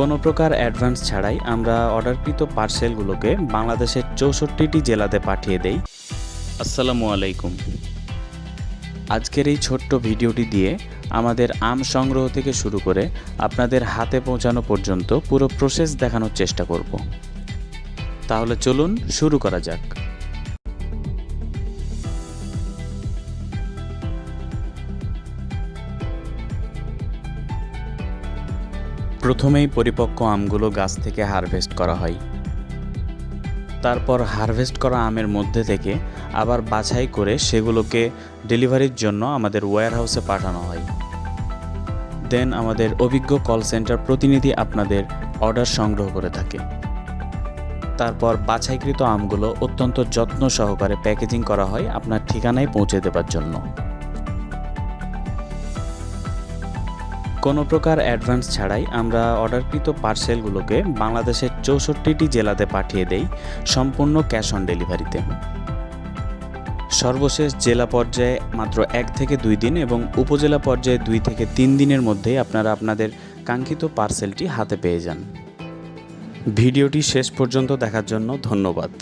কোনো প্রকার অ্যাডভান্স ছাড়াই আমরা অর্ডারকৃত পার্সেলগুলোকে বাংলাদেশের চৌষট্টিটি জেলাতে পাঠিয়ে দেই। আসসালামু আলাইকুম। আজকের এই ছোট্ট ভিডিওটি দিয়ে আমাদের আম সংগ্রহ থেকে শুরু করে আপনাদের হাতে পৌঁছানো পর্যন্ত পুরো প্রসেস দেখানোর চেষ্টা করব। তাহলে চলুন শুরু করা যাক। প্রথমেই পরিপক্ক আমগুলো গাছ থেকে হারভেস্ট করা হয়। তারপর হারভেস্ট করা আমের মধ্যে থেকে আবার বাছাই করে সেগুলোকে ডেলিভারির জন্য আমাদের ওয়্যার হাউসে পাঠানো হয়। দেন আমাদের অভিজ্ঞ কল সেন্টার প্রতিনিধি আপনাদের অর্ডার সংগ্রহ করে থাকে। তারপর বাছাইকৃত আমগুলো অত্যন্ত যত্ন সহকারে প্যাকেজিং করা হয় আপনার ঠিকানায় পৌঁছে দেবার জন্য। কোনো প্রকার অ্যাডভান্স ছাড়াই আমরা অর্ডারকৃত পার্সেলগুলোকে বাংলাদেশের চৌষট্টিটি জেলাতে পাঠিয়ে দেই সম্পূর্ণ ক্যাশ অন ডেলিভারিতে। সর্বশেষ জেলা পর্যায়ে মাত্র এক থেকে দুই দিন এবং উপজেলা পর্যায়ে দুই থেকে তিন দিনের মধ্যেই আপনারা আপনাদের কাঙ্ক্ষিত পার্সেলটি হাতে পেয়ে যান। ভিডিওটি শেষ পর্যন্ত দেখার জন্য ধন্যবাদ।